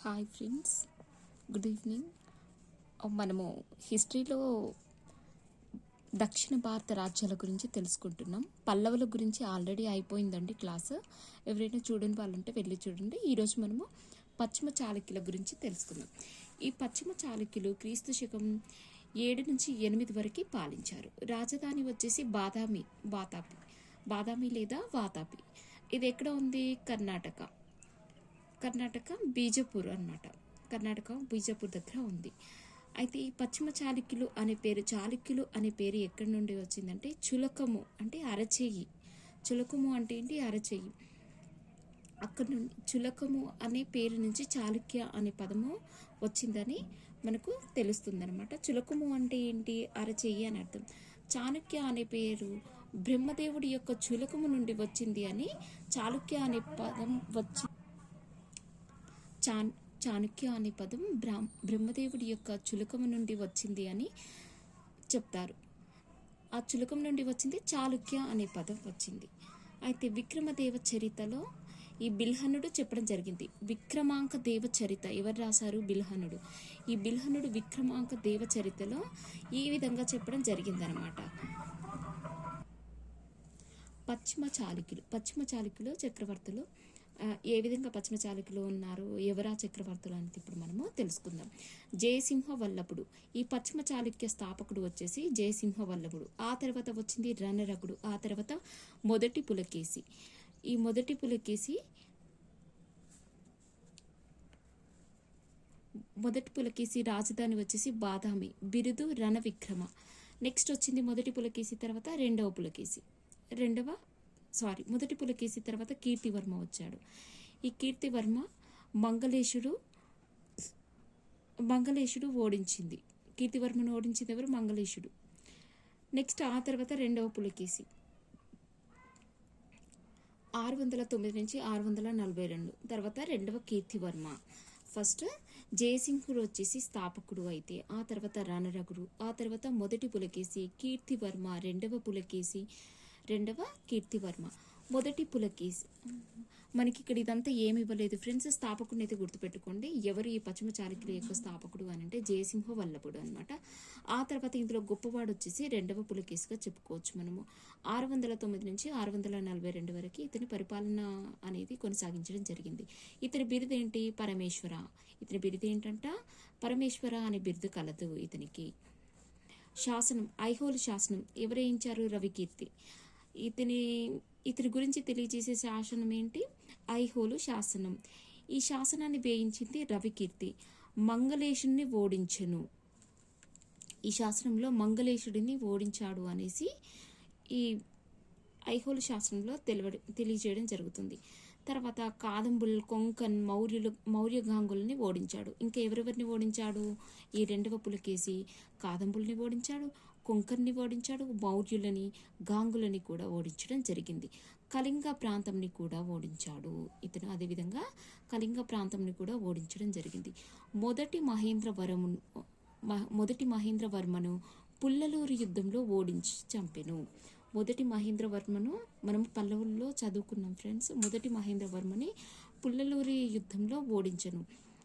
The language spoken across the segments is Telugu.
హాయ్ ఫ్రెండ్స్ గుడ్ ఈవినింగ్ మనము హిస్టరీలో దక్షిణ భారత రాజ్యాల గురించి తెలుసుకుంటున్నాం. పల్లవుల గురించి ఆల్రెడీ అయిపోయిందండి క్లాస్ ఎవరైనా చూడని వాళ్ళు ఉంటే వెళ్ళి చూడండి. ఈరోజు మనము పశ్చిమ చాళుక్యుల గురించి తెలుసుకుందాం. ఈ పశ్చిమ చాళుక్యులు క్రీస్తు శకం ఏడు నుంచి ఎనిమిది వరకు పాలించారు. రాజధాని వచ్చేసి బాదామి వాతాపి బాదామి లేదా వాతాపి. ఇది ఎక్కడ ఉంది? కర్ణాటక. కర్ణాటక బీజపూర్ అన్నమాట. కర్ణాటక బీజపూర్ దగ్గర ఉంది. అయితే ఈ పశ్చిమ చాళుక్యులు అనే పేరు చాళుక్యులు అనే పేరు ఎక్కడి నుండి వచ్చిందంటే చులకము అంటే అరచేయి. చులకము అంటే ఏంటి? అరచేయి. అక్కడ నుండి చులకము అనే పేరు నుంచి చాళుక్య అనే పదము వచ్చిందని మనకు తెలుస్తుంది అనమాట చులకము అంటే ఏంటి? అరచేయి అని అర్థం. చాణుక్య అనే పేరు బ్రహ్మదేవుడి యొక్క చులకము నుండి వచ్చింది అని చాళుక్య అనే పదం వచ్చి చాన్ చాణక్య అనే పదం బ్రహ్ బ్రహ్మదేవుడి యొక్క చులకము నుండి వచ్చింది అని చెప్తారు. ఆ చులకం నుండి వచ్చింది చాళుక్య అనే పదం వచ్చింది. అయితే విక్రమదేవ చరితలో ఈ బిల్హనుడు చెప్పడం జరిగింది. విక్రమాంక దేవ చరిత ఎవరు రాశారు బిల్హనుడు ఈ బిల్హనుడు విక్రమాంక దేవ చరితలో ఈ విధంగా చెప్పడం జరిగిందనమాట పశ్చిమ చాళుక్యులు పశ్చిమ చాళుక్యులు చక్రవర్తులు ఏ విధంగా పశ్చిమ చాళుక్యులు ఉన్నారు? ఎవరా చక్రవర్తులు అనేది ఇప్పుడు మనము తెలుసుకుందాం. జయసింహ వల్లభుడు ఈ పశ్చిమ చాళుక్య స్థాపకుడు వచ్చేసి జయసింహ వల్లభుడు ఆ తర్వాత వచ్చింది రణరగుడు. ఆ తర్వాత మొదటి పులకేసి ఈ మొదటి పులకేసి మొదటి పులకేసి రాజధాని వచ్చేసి బాదామి. బిరుదు రణవిక్రమ. నెక్స్ట్ వచ్చింది మొదటి పులకేసి తర్వాత రెండవ పులకేసి రెండవ సారీ మొదటి పులకేసి తర్వాత కీర్తివర్మ వచ్చాడు. ఈ కీర్తివర్మ మంగళేశుడు మంగళేశుడు ఓడించింది. కీర్తివర్మను ఓడించింది ఎవరు? మంగళేశుడు. నెక్స్ట్ ఆ తర్వాత రెండవ పులకేసి. ఆరు వందల తొమ్మిది నుంచి ఆరు వందల నలభై రెండు తర్వాత రెండవ కీర్తివర్మ. ఫస్ట్ జయసింహుడు వచ్చేసి స్థాపకుడు అయితే ఆ తర్వాత రణరగుడు ఆ తర్వాత మొదటి పులకేసి కీర్తివర్మ రెండవ పులకేసి రెండవ కీర్తివర్మ. మొదటి పులకేసి మనకి ఇక్కడ ఇదంతా ఏమి ఇవ్వలేదు. ఫ్రెండ్స్ స్థాపకుడిని అయితే గుర్తుపెట్టుకోండి. ఎవరు ఈ పశ్చిమ చాళుక్యుల యొక్క స్థాపకుడు అని అంటే జయసింహ వల్లభుడు అనమాట ఆ తర్వాత ఇందులో గొప్పవాడు వచ్చేసి రెండవ పులకేసిగా చెప్పుకోవచ్చు మనము. ఆరు వందల తొమ్మిది నుంచి ఆరు వందల నలభై రెండు వరకు ఇతని పరిపాలన అనేది కొనసాగించడం జరిగింది. ఇతని బిరుదు ఏంటి? పరమేశ్వర. ఇతని బిరుదు ఏంటంట? పరమేశ్వర అనే బిరుదు కలదు ఇతనికి. శాసనం ఐహోలు శాసనం. ఎవరేయించారు రవికీర్తి. ఇతని ఇతని గురించి తెలియజేసే శాసనం ఏంటి? ఐహోలు శాసనం. ఈ శాసనాన్ని వేయించింది రవికీర్తి. మంగళేశుని ఓడించెను. ఈ శాసనంలో మంగళేశుడిని ఓడించాడు అనేసి ఈ ఐహోలు శాసనంలో తెలివ తెలియజేయడం జరుగుతుంది. తర్వాత కాదంబుల్ కొంకన్ మౌర్యులు మౌర్య గాంగుల్ని ఓడించాడు. ఇంకా ఎవరెవరిని ఓడించాడు? ఈ రెండవ పులకేసి కాదంబుల్ని ఓడించాడు. కొంకర్ని ఓడించాడు మౌర్యులని గాంగులని కూడా ఓడించడం జరిగింది. కళింగ ప్రాంతంని కూడా ఓడించాడు. ఇతను అదేవిధంగా కళింగ ప్రాంతంని కూడా ఓడించడం జరిగింది. మొదటి మహేంద్రవరము మొదటి మహేంద్రవర్మను పుల్లలూరు యుద్ధంలో ఓడించి చంపెను. మొదటి మహేంద్రవర్మను మనం పల్లవుల్లో చదువుకున్నాం ఫ్రెండ్స్. మొదటి మహేంద్రవర్మని పుల్లలూరి యుద్ధంలో ఓడించను.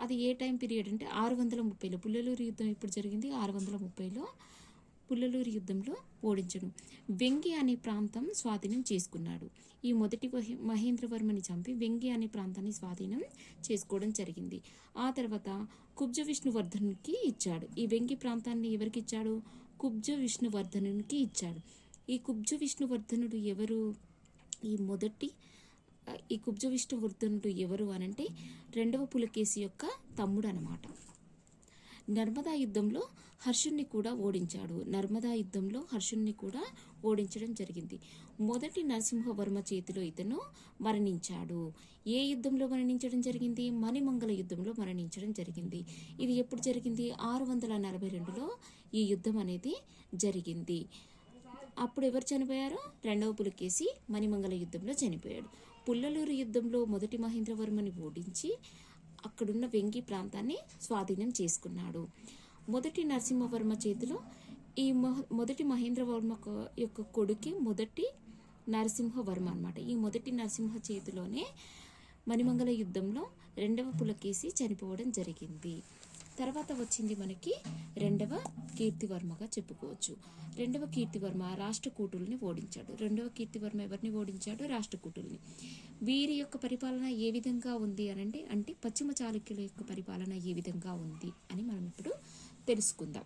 అది ఏ టైం పీరియడ్ అంటే ఆరు వందల ముప్పైలో. పుల్లలూరి యుద్ధం ఇప్పుడు జరిగింది? ఆరు వందల ముప్పైలో పుల్లలూరి యుద్ధంలో ఓడించను వెంగి అనే ప్రాంతం స్వాధీనం చేసుకున్నాడు. ఈ మొదటి మహేంద్రవర్మని చంపి వెంగి అనే ప్రాంతాన్ని స్వాధీనం చేసుకోవడం జరిగింది. ఆ తర్వాత కుబ్జ విష్ణువర్ధనునికి ఇచ్చాడు. ఈ వెంగి ప్రాంతాన్ని ఎవరికి ఇచ్చాడు? కుబ్జ విష్ణువర్ధనునికి ఇచ్చాడు. ఈ కుబ్జ విష్ణువర్ధనుడు ఎవరు? ఈ మొదటి ఈ కుబ్జ విష్ణువర్ధనుడు ఎవరు అనంటే రెండవ పులకేశి యొక్క తమ్ముడు అనమాట నర్మదా యుద్ధంలో హర్షుణ్ణి కూడా ఓడించాడు. నర్మదా యుద్ధంలో హర్షుణ్ణి కూడా ఓడించడం జరిగింది. మొదటి నరసింహవర్మ చేతిలో ఇతను మరణించాడు. ఏ యుద్ధంలో మరణించడం జరిగింది? మణిమంగళ యుద్ధంలో మరణించడం జరిగింది. ఇది ఎప్పుడు జరిగింది? ఆరు వందల నలభై రెండులో ఈ యుద్ధం అనేది జరిగింది. అప్పుడు ఎవరు చనిపోయారు? రెండవ పులికేసి మణిమంగళ యుద్ధంలో చనిపోయాడు. పుల్లలూరు యుద్ధంలో మొదటి మహేంద్రవర్మని ఓడించి అక్కడున్న వెంగి ప్రాంతాన్ని స్వాధీనం చేసుకున్నాడు. మొదటి నరసింహవర్మ చేతిలో ఈ మొహ- మొదటి మహేంద్రవర్మ యొక్క కొడుకి మొదటి నరసింహవర్మ అన్నమాట. ఈ మొదటి నరసింహ చేతిలోనే మణిమంగళ యుద్ధంలో రెండవ పులకేసి చనిపోవడం జరిగింది. తర్వాత వచ్చింది మనకి రెండవ కీర్తివర్మగా చెప్పుకోవచ్చు. రెండవ కీర్తివర్మ రాష్ట్రకూటుల్ని ఓడించాడు. రెండవ కీర్తివర్మ ఎవరిని ఓడించాడు? రాష్ట్రకూటుల్ని. వీరి యొక్క పరిపాలన ఏ విధంగా ఉంది అని అంటే అంటే పశ్చిమ చాళుక్యుల యొక్క పరిపాలన ఏ విధంగా ఉంది అని మనం ఇప్పుడు తెలుసుకుందాం.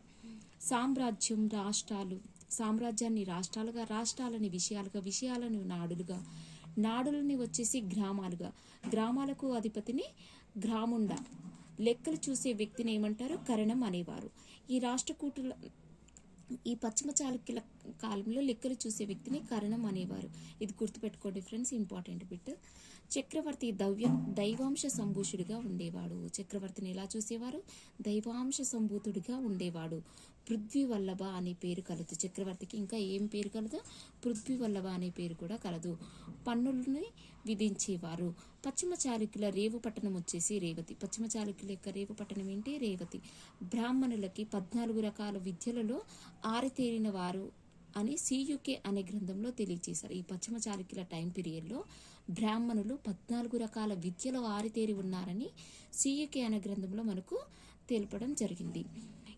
సామ్రాజ్యం రాష్ట్రాలు సామ్రాజ్యాన్ని రాష్ట్రాలుగా రాష్ట్రాలని విషయాలుగా విషయాలను నాడులుగా నాడులని వచ్చేసి గ్రామాలుగా గ్రామాలకు అధిపతిని గ్రాముండ. లెక్కలు చూసే వ్యక్తిని ఏమంటారు? కరణం అనేవారు. ఈ రాష్ట్రకూటుల ఈ పశ్చిమ చాళుక్యుల కాలంలో లెక్కలు చూసే వ్యక్తిని కరణం అనేవారు. ఇది గుర్తుపెట్టుకోండి ఫ్రెండ్స్ ఇంపార్టెంట్ బిట్. చక్రవర్తి దైవ్యం దైవాంశ సంభూషుడిగా ఉండేవాడు. చక్రవర్తిని ఎలా చూసేవారు? దైవాంశ సంభూతుడిగా ఉండేవాడు. పృథ్వీ వల్లభ అనే పేరు కలదు. చక్రవర్తికి ఇంకా ఏం పేరు కలదు? పృథ్వీ వల్లభ అనే పేరు కూడా కలదు. పన్నుల్ని విధించేవారు. పశ్చిమ చాళుక్యుల రేవు పట్టణం వచ్చేసి రేవతి. పశ్చిమ చాళుక్యుల యొక్క రేవు పట్టణం ఏంటి? రేవతి. బ్రాహ్మణులకి పద్నాలుగు రకాల విద్యలలో ఆరితేరిన వారు అని సియుకే అనే గ్రంథంలో తెలియజేశారు ఈ పశ్చిమ చాళుక్యుల టైం పీరియడ్లో బ్రాహ్మణులు పద్నాలుగు రకాల విద్యలో ఆరితేరి ఉన్నారని సియుకే అనే గ్రంథంలో మనకు తెలపడం జరిగింది.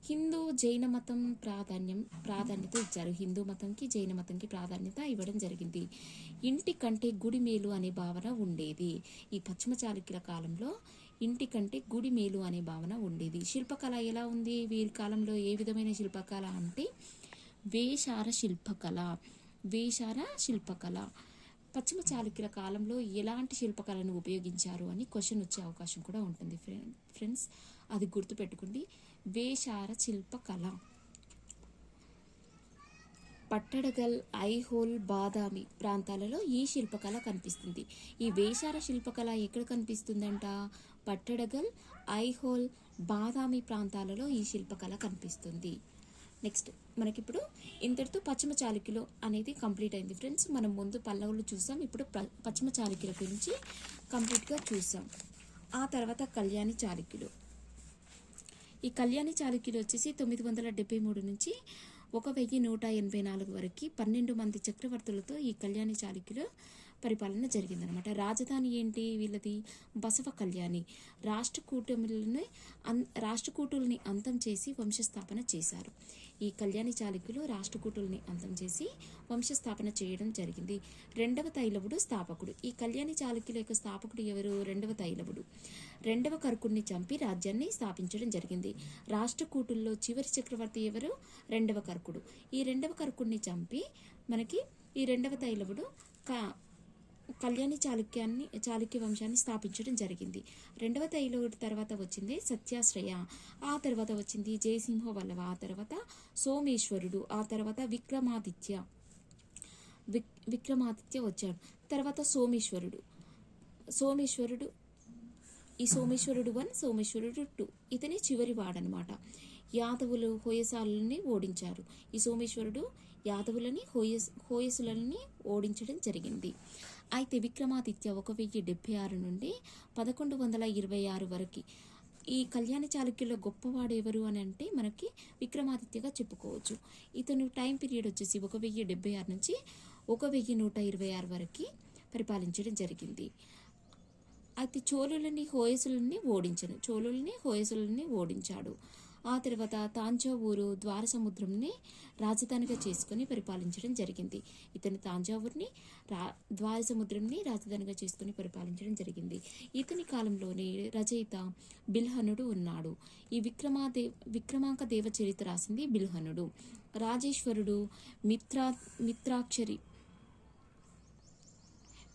హిందూ జైన మతం ప్రాధాన్యం ప్రాధాన్యత ఇచ్చారు. హిందూ మతంకి జైన మతంకి ప్రాధాన్యత ఇవ్వడం జరిగింది. ఇంటి కంటే గుడి మేలు అనే భావన ఉండేది. ఈ పశ్చిమ చాళుక్యుల కాలంలో ఇంటి కంటే గుడి మేలు అనే భావన ఉండేది. శిల్పకళ ఎలా ఉంది? వీరి కాలంలో ఏ విధమైన శిల్పకళ అంటే వేషార శిల్పకళ వేషార శిల్పకళ. పశ్చిమ చాళుక్యుల కాలంలో ఎలాంటి శిల్పకళను ఉపయోగించారు అని క్వశ్చన్ వచ్చే అవకాశం కూడా ఉంటుంది. ఫ్రెండ్ ఫ్రెండ్స్ అది గుర్తుపెట్టుకోండి. వేషార శిల్పకళ పట్టడగల్ ఐహోల్ బాదామి ప్రాంతాలలో ఈ శిల్పకళ కనిపిస్తుంది. ఈ వేషార శిల్పకళ ఎక్కడ కనిపిస్తుందంట? పట్టడగల్ ఐహోల్ బాదామి ప్రాంతాలలో ఈ శిల్పకళ కనిపిస్తుంది. నెక్స్ట్ మనకిప్పుడు ఇంతటితో పశ్చిమ చాళుక్యులు అనేది కంప్లీట్ అయింది ఫ్రెండ్స్. మనం ముందు పల్లవులు చూసాం ఇప్పుడు ప- పశ్చిమ చాళుక్యుల గురించి కంప్లీట్గా చూసాం. ఆ తర్వాత కళ్యాణి చాళుక్యులు. ఈ కళ్యాణి చాళుక్యులు వచ్చేసి తొమ్మిది వందల డెబ్బై మూడు నుంచి ఒక వెయ్యి నూట ఎనభై నాలుగు వరకు పన్నెండు మంది చక్రవర్తులతో ఈ కళ్యాణి చాళుక్యుల పరిపాలన జరిగిందనమాట రాజధాని ఏంటి వీళ్ళది? బసవ కళ్యాణి. రాష్ట్ర కూటమిలని అన్ రాష్ట్రకూటుల్ని అంతం చేసి వంశస్థాపన చేశారు. ఈ కళ్యాణి చాళుక్యులు రాష్ట్రకూటుల్ని అంతం చేసి వంశస్థాపన చేయడం జరిగింది. రెండవ తైలవుడు స్థాపకుడు. ఈ కళ్యాణి చాళుక్యుల యొక్క స్థాపకుడు ఎవరు? రెండవ తైలవుడు. రెండవ కర్కుడిని చంపి రాజ్యాన్ని స్థాపించడం జరిగింది. రాష్ట్రకూటుల్లో చివరి చక్రవర్తి ఎవరు? రెండవ కర్కుడు. ఈ రెండవ కర్కుడిని చంపి మనకి ఈ రెండవ తైలవుడు కా కళ్యాణి చాళుక్యాన్ని చాళుక్య వంశాన్ని స్థాపించడం జరిగింది. రెండవ తైలోడు తర్వాత వచ్చింది సత్యాశ్రయ. ఆ తర్వాత వచ్చింది జయసింహ వల్లవ ఆ తర్వాత సోమేశ్వరుడు. ఆ తర్వాత విక్రమాదిత్య. విక్ విక్రమాదిత్య వచ్చాడు. తర్వాత సోమేశ్వరుడు. సోమేశ్వరుడు ఈ సోమేశ్వరుడు వన్ సోమేశ్వరుడు టూ. ఇతని చివరి వాడనమాట. యాదవులు హోయసాలని ఓడించారు. ఈ సోమేశ్వరుడు యాదవులని హోయస్ హోయసులని ఓడించడం జరిగింది. అయితే విక్రమాదిత్య ఒక వెయ్యి డెబ్బై ఆరు నుండి పదకొండు వందల ఇరవై ఆరు వరకు. ఈ కళ్యాణ చాళుక్యుల గొప్పవాడు ఎవరు అని అంటే మనకి విక్రమాదిత్యగా చెప్పుకోవచ్చు. ఇతను టైం పీరియడ్ వచ్చేసి ఒక వెయ్యి డెబ్బై ఆరు నుంచి ఒక వెయ్యి నూట ఇరవై ఆరు వరకు పరిపాలించడం జరిగింది. అయితే చోళులని హోయసులని ఓడించను. చోళుల్ని హోయసులని ఓడించాడు. ఆ తర్వాత తాంజావూరు ద్వారసముద్రంని రాజధానిగా చేసుకుని పరిపాలించడం జరిగింది. ఇతని తాంజావూరుని రా ద్వారసముద్రంని రాజధానిగా చేసుకుని పరిపాలించడం జరిగింది. ఇతని కాలంలోనే రచయిత బిల్హనుడు ఉన్నాడు. ఈ విక్రమాదే విక్రమాంక దేవ చరిత్ర రాసింది బిల్హనుడు రాజేశ్వరుడు మిత్రా మిత్రాక్షరి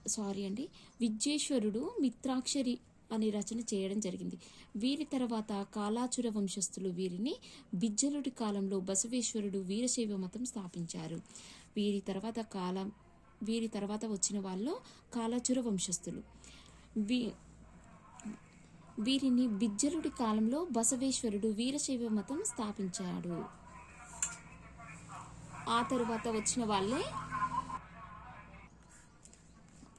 సారీ అండి విద్యేశ్వరుడు మిత్రాక్షరి అనే రచన చేయడం జరిగింది. వీరి తర్వాత కాలాచుర వంశస్థులు వీరిని బిజ్జలుడి కాలంలో బసవేశ్వరుడు వీరశైవ మతం స్థాపించారు. వీరి తర్వాత కాలం వీరి తర్వాత వచ్చిన వాళ్ళు కాలాచుర వంశస్థులు. వీ వీరిని బిజ్జలుడి కాలంలో బసవేశ్వరుడు వీరశైవ మతం స్థాపించాడు. ఆ తరువాత వచ్చిన వాళ్ళే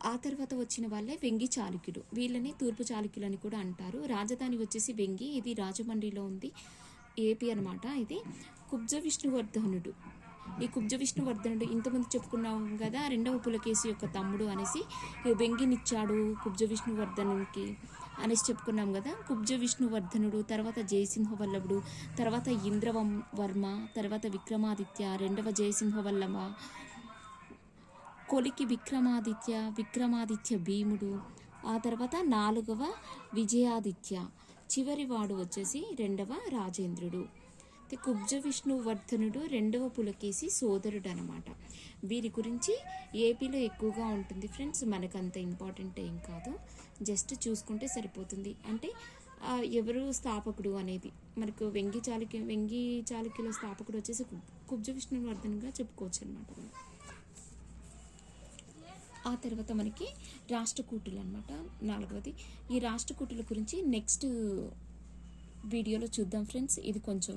ఆ తర్వాత వచ్చిన వాళ్ళే వెంగి చాళుక్యులు. వీళ్ళని తూర్పు చాళుక్యులు అని కూడా అంటారు. రాజధాని వచ్చేసి వెంగి ఇది రాజమండ్రిలో ఉంది. ఏపీ అన్నమాట ఇది. కుబ్జ విష్ణువర్ధనుడు. ఈ కుబ్జ విష్ణువర్ధనుడు ఇంతకుముందు చెప్పుకున్నాం కదా రెండవ పులకేశి యొక్క తమ్ముడు అనేసి ఈ వెంగినిచ్చాడు కుబ్జ విష్ణువర్ధనునికి అనేసి చెప్పుకున్నాం కదా. కుబ్జ విష్ణువర్ధనుడు తర్వాత జయసింహ వల్లభుడు తర్వాత ఇంద్రవం వర్మ తర్వాత విక్రమాదిత్య రెండవ జయసింహ వల్లభ కొలికి విక్రమాదిత్య విక్రమాదిత్య భీముడు. ఆ తర్వాత నాలుగవ విజయాదిత్య. చివరి వాడు వచ్చేసి రెండవ రాజేంద్రుడు. కుబ్జ విష్ణువర్ధనుడు రెండవ పులకేసి సోదరుడు అనమాట వీరి గురించి ఏపీలో ఎక్కువగా ఉంటుంది ఫ్రెండ్స్. మనకు అంత ఇంపార్టెంట్ ఏం కాదు. జస్ట్ చూసుకుంటే సరిపోతుంది. అంటే ఎవరు స్థాపకుడు అనేది. మనకు వెంగి చాళుక్య వెంగి చాళుక్యుల స్థాపకుడు వచ్చేసి కుబ్జ విష్ణువర్ధన్గా చెప్పుకోవచ్చు అనమాట ఆ తర్వాత మనకి రాష్ట్రకూటులు అనమాట నాలుగవది. ఈ రాష్ట్రకూటుల గురించి నెక్స్ట్ వీడియోలో చూద్దాం ఫ్రెండ్స్. ఇది కొంచెం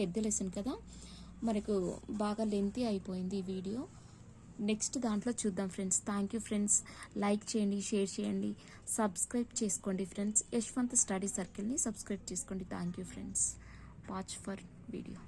పెద్ద లెసన్ కదా. మనకు బాగా లెంతీ అయిపోయింది ఈ వీడియో. నెక్స్ట్ దాంట్లో చూద్దాం friends. Thank you friends. Like చేయండి షేర్ చేయండి. సబ్స్క్రైబ్ చేసుకోండి ఫ్రెండ్స్. యశ్వంత్ స్టడీ సర్కిల్ని సబ్స్క్రైబ్ చేసుకోండి. Thank you friends. Watch for video